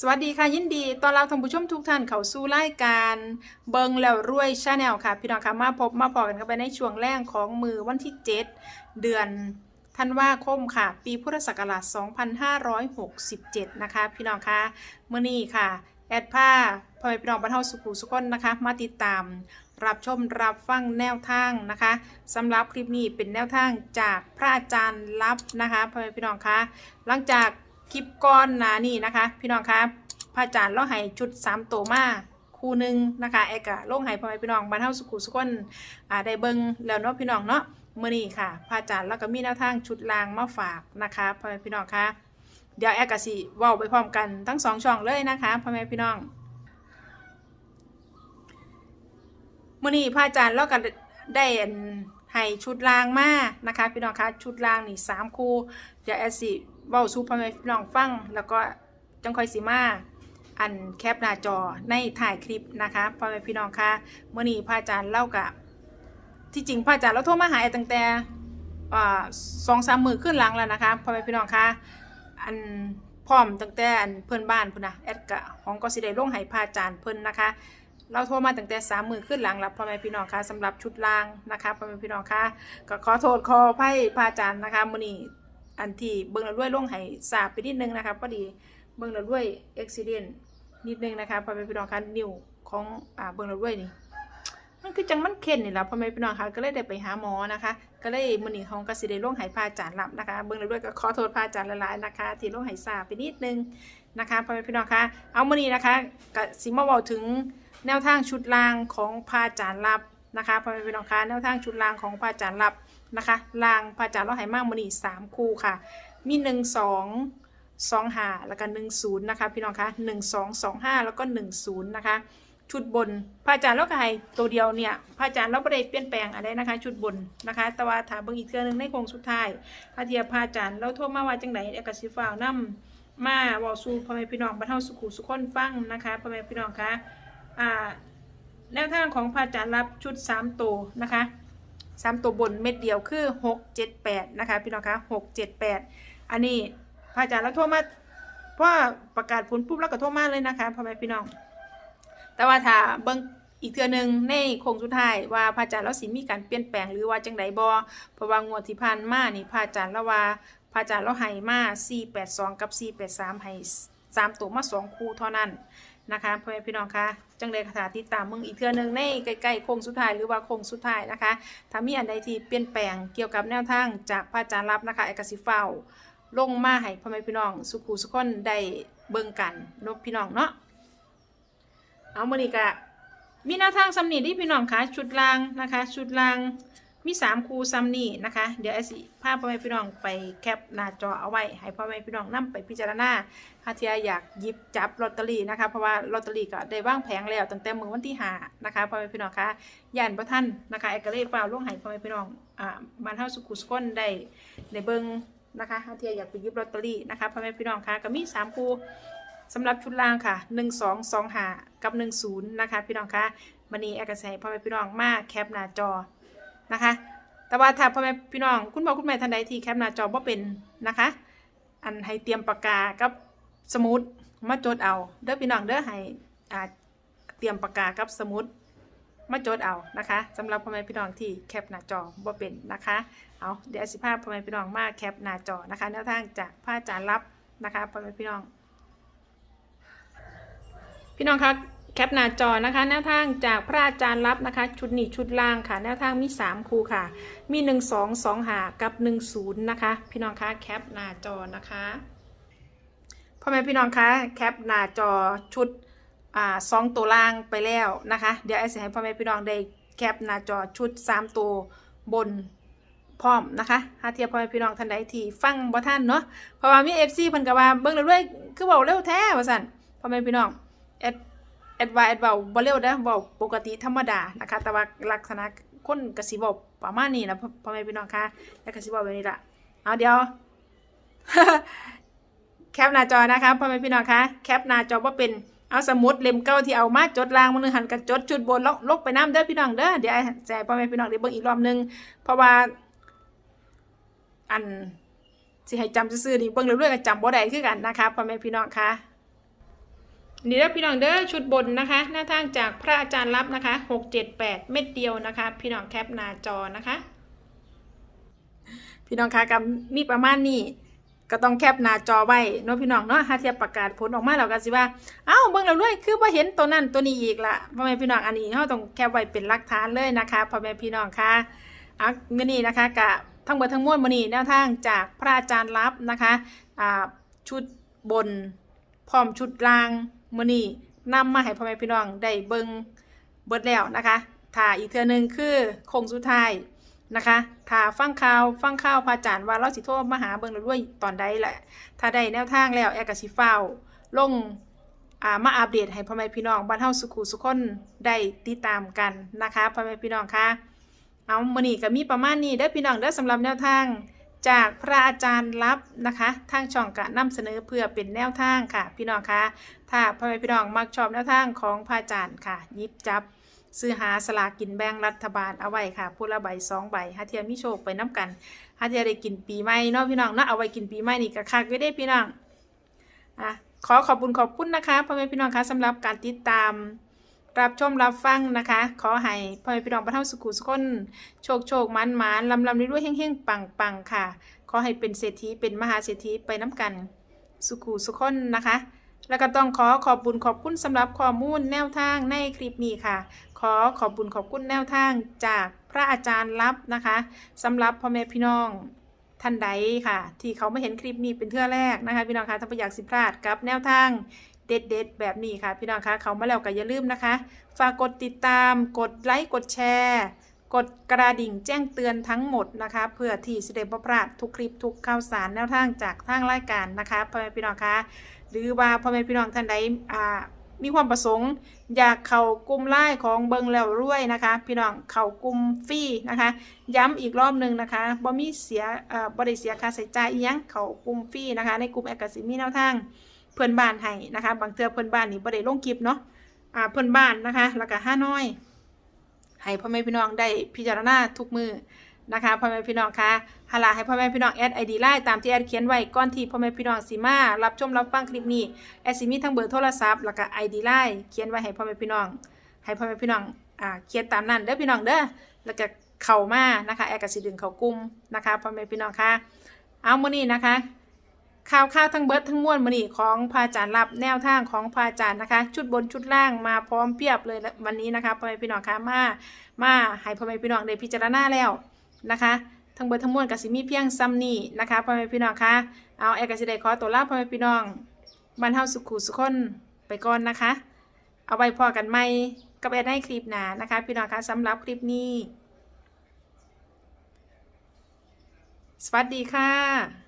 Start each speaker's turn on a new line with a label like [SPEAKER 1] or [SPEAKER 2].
[SPEAKER 1] สวัสดีค่ะยินดีตอนเรับท่านผู้ชมทุกท่านเข้าสู่รายการเบิงแล้วรวยชาแนลค่ะ พี่น้องค่ะมาพบมาพอกันกันไปในช่วงแรกของมือวันที่ 7 เดือนธันวาคมค่ะ ปีพุทธศักราช 2567 นะคะ พี่น้องค่ะเมื่อนี้ค่ะ แอดผ้าพ่อพี่น้องบรรเทาสุขุสุขนนะคะ มาติดตามรับชมรับฟังแนวทางนะคะสำหรับคลิปนี้เป็นแนวทางจากพระอาจารย์ลับนะคะพ่อพี่น้องคะหลังจาก คลิปก้อนนานี่นะคะ พี่น้องคะพระอาจารย์เราให้ชุด3ตัวมาคู่หนึ่งนะคะเอกะลงให้พ่อแม่พี่น้องบรรเทาสุขุสุขคนอ่าได้เบิ่งแล้วเนาะพี่น้องเนาะเมื่อนี้ค่ะพระอาจารย์แล้วก็มีแนวทางชุดลางมาฝากนะคะพ่อแม่พี่น้องคะเดี๋ยวแอกะสิว้าไปพร้อมกันทั้งสองช่องเลยนะคะพ่อแม่พี่น้องมื่อนี้พระอาจารย์เราก็ได้อัน ให้ชุดรางมานะคะพี่น้องคะชุดรางนี่สามคู่เดี๋ยวแอดสิเว้าสู่พ่อแม่พี่น้องฟัง แล้วก็จังค่อยสิมาอันแคปหน้าจอในถ่ายคลิปนะคะพ่อแม่พี่น้องคะเมื่อนี้พระอาจารย์เล่ากับที่จริงพระอาจารย์เราโทรมาหาตั้งแต่สองสามมือขึ้นหลังแล้วนะคะพ่อแม่พี่น้องคะอันพร้อมตั้งแต่อันเพื่อนบ้านพุ่นนะแอดกะของก็สิได้ลงให้พระอาจารย์เพิ่นนะคะ เราโทรมาตั้งแต่สามมือขึ้นหลังรับพ่อแม่พี่น้องคะสำหรับชุดล่างนะคะพ่อแม่พี่น้องคะก็ขอโทษขออภัยพระอาจารย์นะคะมื้อนี้อันที่เบิ่งแล้วด้วยลงให้สาบไปนิดนึงนะคะพอดีเบิ่งแล้วด้วยอุบิเหตุนิดนึงนะคะพ่อแม่พี่น้องคะนิ้วของอ่าเบิ่งแล้วด้วยนี่มันคือจังมันเข็นนี่แหละพ่อแม่พี่น้องคะก็เลยได้ไปหาหมอนะคะ ก็เลยมื้อนี้ของกสิได้ลงให้พระอาจารย์รับนะคะเบิ่งแล้วด้วยก็ขอโทษพระอาจารย์หลายๆนะคะ ที่ลงให้สาบไปนิดนึงนะคะพ่อแม่พี่น้องคะเอามื้อนี้นะคะก็สิมาเว้าถึง แนวทางชุดรางของพาจารย์ลับนะคะพ่อแม่พี่น้องคะแนวทางชุดรางของพาจารย์ลับนะคะรางพาจารย์เราให้มากมือนีสามคู่ค่ะ มีหนึ่งสองสองห้าแล้วก็หนึ่งศูนย์นะคะพี่น้องคะหนึ่งสองสองห้าแล้วก็หนึ่งศูนย์นะคะชุดบนพระอาจารย์เราก็ให้ตัวเดียวเนี่ยพระอาจารย์เราไม่ได้เปลี่ยนแปลงอะไรนะคะ ชุดบนนะคะ แต่ว่าถามเบิ่งอีกเทื่อหนึงในโครงสุดท้ายพระเทียพระอาจารย์เราโทรมาว่าจังไหนเอกสิฟ้าวนำมาเว้าสู่พ่อแม่พี่น้องบรรเทาสุขุสุขคนฟังนะคะพ่อแม่พี่น้องคะอ่า แนวทางของพระอาจารย์รับชุด3ตัวนะคะ3ตัวบนเม็ดเดียวคือ 6 7 8 นะคะพี่น้องคะ6 7 8 อันนี้พระอาจารย์เราโทรมาเพราะประกาศผลปุ๊บแล้วก็โทรมาเลยนะคะพ่อแม่พี่น้อง แต่ว่าถ้าเบิ่งอีกเทื่อหนึงในโค้งสุดท้ายว่าพระอาจารย์เราสิมีการเปลี่ยนแปลงหรือว่าจังไดบ่เพราะว่างวดที่ผ่านมานี่พระอาจารย์เราว่าพระอาจารย์เราให้มา482 กับ 483ให้ สามตัวมาสองคู่เท่านั้นนะคะพ่อแม่พี่น้องคะจังเลยคาถาติดตามมึงอีกเทื่อนึงในใกล้ๆโค้งสุดท้ายหรือว่าโค้งสุดท้ายนะคะถ้ามีอันใดที่เปลี่ยนแปลงเกี่ยวกับแนวทางจากพระอาจารย์รับนะคะเอกสิเฟ้าลงมาให้พ่อแม่พี่น้อง สุขูสุขคนได้เบิ่งกันนบพี่น้องเนาะเอามื้อนี้ก็มีแนวทางสำนีที่พี่น้องคะชุดลางนะคะ ชุดลาง มีสามคูซัมนี่นะคะ เดี๋ยวไอสิพาพ่อแม่พี่น้องไปแคปหน้าจอเอาไว้ ให้พ่อแม่พี่น้องนํไปพิจารณาถ้าเทียอยากยิบจับลอตเตอรี่นะคะ เพราะว่าลอตเตอรี่ก็ได้ว่างแผงแล้วตั้งแต่มือวันที่หานะคะพ่อแม่พี่น้องคะย่านประท่านนะคะเอกเลฟ้าล่วงให้พ่อแม่พี่น้องอ่าบ้านเฮาสุขุสก้นได้ในเบิงนะคะถ้าเทียอยากไปยิบลอตเตอรี่นะคะพ่อแม่พี่น้องคะก็มีสามคูสำหรับชุดล่างค่ะหนึ่งสองสองหากับหนึ่งศูนย์นะคะ พี่น้องคะวันนี้เอกใส่พ่อแม่พี่น้องมาแคปหน้าจอ นะคะ แต่ว่าถ้าพ่อแม่พี่น้องคุณพ่อคุณแม่ท่านใดที่แคปหน้าจอบ่าเป็นนะคะ อันให้เตรียมปากกากับสมุดมาจดเอา เด้อพี่น้องเด้อให้อ่าเตรียมปากกากับสมุดมาจดเอานะคะสำหรับพ่อแม่พี่น้องที่แคปหน้าจอบ่เป็นนะคะเอาเดี๋ยวสิภาพพ่อแม่พี่น้องมาแคปหน้าจอนะคะแนวทางจากพระอาจารย์รับนะคะพ่อแม่พี่น้อง พี่น้องคะ แคปหน้าจอนะคะแนวทางจากพระอาจารย์รับนะคะ ชุดนี้ชุดล่างค่ะแนวทางมี 3 คู่ค่ะ มี 1 2 2หากับ 1 0 นะคะ พี่น้องคะแคปหน้าจอนะคะพ่อแม่พี่น้องคะแคปหน้าจอชุดอ่าสองตัวล่างไปแล้วนะคะ เดี๋ยวไอ้สิให้พ่อแม่พี่น้องได้แคปหน้าจอชุดสามตัวบนพร้อมนะคะถ้าเทียบพ่อแม่พี่น้องท่านใดที่ฟังบ่ท่านเนาะเพราะว่ามีเอฟซีเพิ่นก็ว่าเบิ่งเรื่อยๆคือเว้าเร็วแท้ว่าซั่นพ่อแม่พี่น้องแอดแอ ดวาแอดเว้าบ่เร็วเด้อเว้าปกติธรรมดานะคะ แต่ว่าลักษณะคนก็สิเว้าประมาณนี้นะพ่อแม่พี่น้องคะแล้วก็สิเว้าแบบนี้ละเอาเดี๋ยวแคปหน้าจอนะคะพ่อแม่พี่น้องคะแคปหน้าจอว่าเป็นเอาสมุดเล่มเก่าที่เอามาจดลางมือหันกับจดจุดบนลกลกไปน้ำเด้อพี่น้องเด้อเดี๋ยวแจกพ่อแม่พี่น้องเดี๋ยวเบิ่งอีกรอบหนึงเพราะว่าอันสิให้จำซื่อๆนี่เบิ่งเรื่อยๆก็จำบ่ได้คือกันนะคะพ่อแม่พี่น้องคะ นี่เด้อพี่น้องเด้อชุดบนนะคะ หน้าทางจากพระอาจารย์รับนะคะหกเจ็ดแปดเม็ดเดียวนะคะ พี่น้องแคปหน้าจอนะคะ พี่น้องคะกับมีประมาณนี้ก็ต้องแคปหน้าจอไว้เนาะพี่น้องเนาะถ้าเทียบประกาศผลออกมาเราก็สิว่า เอ้าเบิ่งแล้วด้วยคือว่าเห็นตัวนั้นตัวนี้อีกละพ่อแม่พี่น้องอันนี้เราต้องแคปไว้เป็นหลักฐานเลยนะคะพ่อแม่พี่น้องคะอะมื้อนี้นะคะกะทั้งหมดทั้งมวลมื้อนี้แนวทางจากพระอาจารย์ลับนะคะอ่าชุดบนพร้อมชุดล่าง มื้อนี้นำมาให้พ่อแม่พี่น้องได้เบิงเบิดแล้วนะคะถ้าอีกเทื่อหนึงคือคงสุดท้ายนะคะถ้าฟังข่าวฟังข่าวพระอาจารย์ว่าเราสิโทรมาหาเบิ่งแล้วด้วยตอนใดแหละถ้าได้แนวทางแล้วแอร์กสิฟ้าลงอ่ามาอัปเดตให้พ่อแม่พี่น้องบ้านเฮาสุขุสุขคนได้ติดตามกันนะคะพ่อแม่พี่น้องคะเอามื้อนี้ก็มีประมาณนี้เด้อพี่น้องเด้อสำหรับแนวทาง จากพระอาจารย์ลับนะคะทางช่องกะนำเสนอเพื่อเป็นแนวทางค่ะ พี่น้องคะถ้าพ่อแม่พี่น้องมักชอบแนวทางของพระอาจารย์ค่ะยิบจับ ซื้อหาสลากกินแบ่งรัฐบาลเอาไว้ค่ะผู้ละใบสองใบหาเทียมีโชคไปน้ำกันหาเทียได้กินปีใหม่เนาะพี่น้องเนาะเอาไว้กินปีใหม่นี่ก็คักไว้ได้พี่น้องอะขอขอบคุณขอบคุณนะคะพ่อแม่พี่น้องคะสำหรับการติดตาม รับชมรับฟังนะคะ ขอให้พ่อแม่พี่น้องบรรเทาสุขุสุขคนโชคโชคมันหมานลำลำด้วยๆเฮ้งๆปังปังค่ะ ขอให้เป็นเศรษฐีเป็นมหาเศรษฐีไปน้ำกันสุขุสุขคนนะคะ แล้วก็ต้องขอขอบบุญขอบคุณสำหรับข้อมูลแนวทางในคลิปนี้ค่ะ ขอขอบบุญขอบคุณแนวทางจากพระอาจารย์ลับนะคะสำหรับพ่อแม่พี่น้องท่านใดค่ะ ที่เขาไม่เห็นคลิปนี้เป็นเทื่อแรกนะคะพี่น้องคะถ้าไม่อยากสิพลาดกับแนวทาง เด็ดๆ แบบนี้ค่ะ พี่น้องคะเขามาแล้วก็อย่าลืมนะคะ ฝากกดติดตาม กดไลค์ กดแชร์ กดกระดิ่งแจ้งเตือนทั้งหมดนะคะ เพื่อที่จะได้บ่พลาดทุกคลิปทุกข่าวสารแนวทางจากทางรายการนะคะพ่อแม่พี่น้องคะ หรือว่าพ่อแม่พี่น้องท่านใดอ่ามีความประสงค์อยากเข้ากลุ่มไล่ของเบิงแล้วรวยนะคะ พี่น้องเข้ากลุ่มฟรีนะคะ ย้ำอีกรอบหนึ่งนะคะบ่มีเสียเอ่อบ่ได้เสียค่าใช้จ่ายอีหยังเข้ากลุ่มฟรีนะคะ ในกลุ่มแอคสิมีแนวทาง เพื่อนบ้านให้นะคะ บางเทือเพื่อนบ้านนี่บ่ได้ลงคลิปเนาะอ่าเพื่อนบ้านนะคะ แล้วก็ห้าน้อยให้พ่อแม่พี่น้องได้พิจารณาทุกมือนะคะพ่อแม่พี่น้องคะหาลาให้พ่อแม่พี่น้องแอดไอดีไลน์ตามที่แอดเขียนไว้ก่อนที่พ่อแม่พี่น้องสิมารับชมรับฟังคลิปนี้แอดสิมีทั้งเบอร์โทรศัพท์แล้วก็ไอดีไลน์เขียนไว้ให้พ่อแม่พี่น้อง ให้พ่อแม่พี่น้องอ่าเขียนตามนั้นเด้อพี่น้องเด้อแล้วก็เข้ามานะคะแอดก็สิดึงเข้ากลุ่มนะคะพ่อแม่พี่น้องคะเอามื้อนี้นะคะ ข่าวข่าวทั้งเบิดทั้งมวลมือนีของพระอาจารย์รับแนวทางของพระอาจารย์นะคะ ชุดบนชุดล่างมาพร้อมเพียบเลยวันนี้นะคะพ่อแม่พี่น้องคะมามาให้พ่อแม่พี่น้องได้พิจารณาแล้วนะคะ ทั้งเบิดทั้งมวลกับสิมีเพียงซ้ำนี่นะคะพ่อแม่พี่น้องคะเอาแอกกสิได้ขอตัวลาพ่อแม่พี่น้องบรรเทาสุขุสุขคนไปก่อนนะคะ เอาไว้พอกันไหมกับแอดในคลิปหน้านะคะ พี่น้องคะสำหรับคลิปนี้ สวัสดีค่ะ